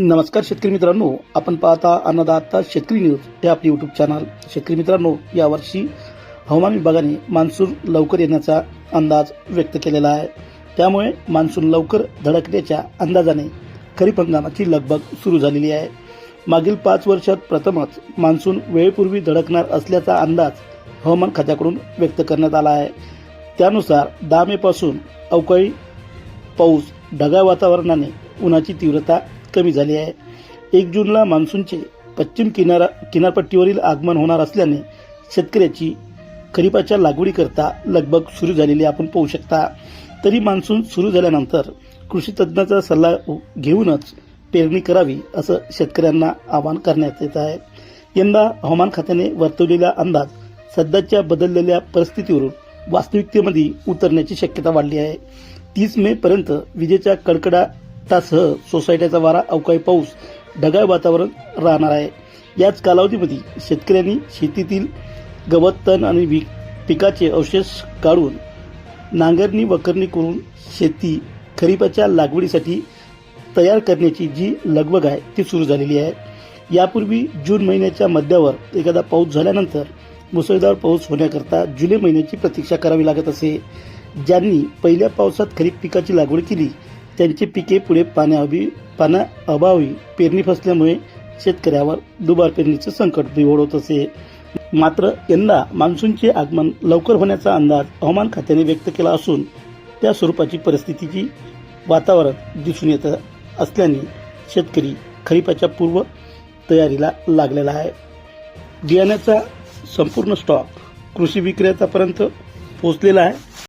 नमस्कार शेतकरी मित्रांनो. आपण पाहता अन्नदाता शेतकरी न्यूज हे आपले युट्यूब चॅनल शेतकरी मित्रांनो यावर्षी हवामान विभागाने मान्सून लवकर येण्याचा अंदाज व्यक्त केलेला आहे. त्यामुळे मान्सून लवकर धडकण्याच्या अंदाजाने खरीप हंगामाची लगबग सुरू झालेली आहे. मागील पाच वर्षात प्रथमच मान्सून वेळेपूर्वी धडकणार असल्याचा अंदाज हवामान खात्याकडून व्यक्त करण्यात आला आहे. त्यानुसार दहा मेपासून अवकाळी पाऊस ढगाळ वातावरणाने उन्हाची तीव्रता कमी झाली आहे. एक जूनला मान्सूनचे पश्चिम किनारा किनारपट्टीवरील आगमन होणार असल्याने शेतकऱ्याची खरीपाच्या लागवडीकरता लगबग सुरू झालेली आपण पाहू शकता. तरी मान्सून सुरू झाल्यानंतर कृषी तज्ज्ञाचा सल्ला घेऊनच पेरणी करावी असं शेतकऱ्यांना आवाहन करण्यात येत आहे. यंदा हवामान खात्याने वर्तवलेला अंदाज सध्याच्या बदललेल्या परिस्थितीवरून वास्तविकतेमध्ये उतरण्याची शक्यता वाढली आहे. तीस मे पर्यंत विजेच्या तासह सोसायट्याचा वारा अवकाळी पाऊस ढगाळ वातावरण राहणार आहे. याच कालावधीमध्ये शेतकऱ्यांनी शेतीतील गवत तण आणि वी पिकाचे अवशेष काढून नांगरणी वखरणी करून शेती खरीपाच्या लागवडीसाठी तयार करण्याची जी लगबग आहे ती सुरू झालेली आहे. यापूर्वी जून महिन्याच्या मध्यावर एखादा पाऊस झाल्यानंतर मुसळधार पाऊस होण्याकरता जुलै महिन्याची प्रतीक्षा करावी लागत असे. ज्यांनी पहिल्या पावसात खरीप पिकाची लागवड केली त्यांची पिके पुढे पाण्याअभावी पाण्याअभावी पेरणी फसल्यामुळे शेतकऱ्यावर दुबार पेरणीचं संकट बिघड होत असे. मात्र यंदा मान्सूनचे आगमन लवकर होण्याचा अंदाज हवामान खात्याने व्यक्त केला असून त्या स्वरूपाची परिस्थितीची वातावरण दिसून येत असल्याने शेतकरी खरीपाच्या पूर्व तयारीला लागलेला आहे. बियाण्याचा संपूर्ण स्टॉक कृषी विक्रेत्यापर्यंत पोहोचलेला आहे.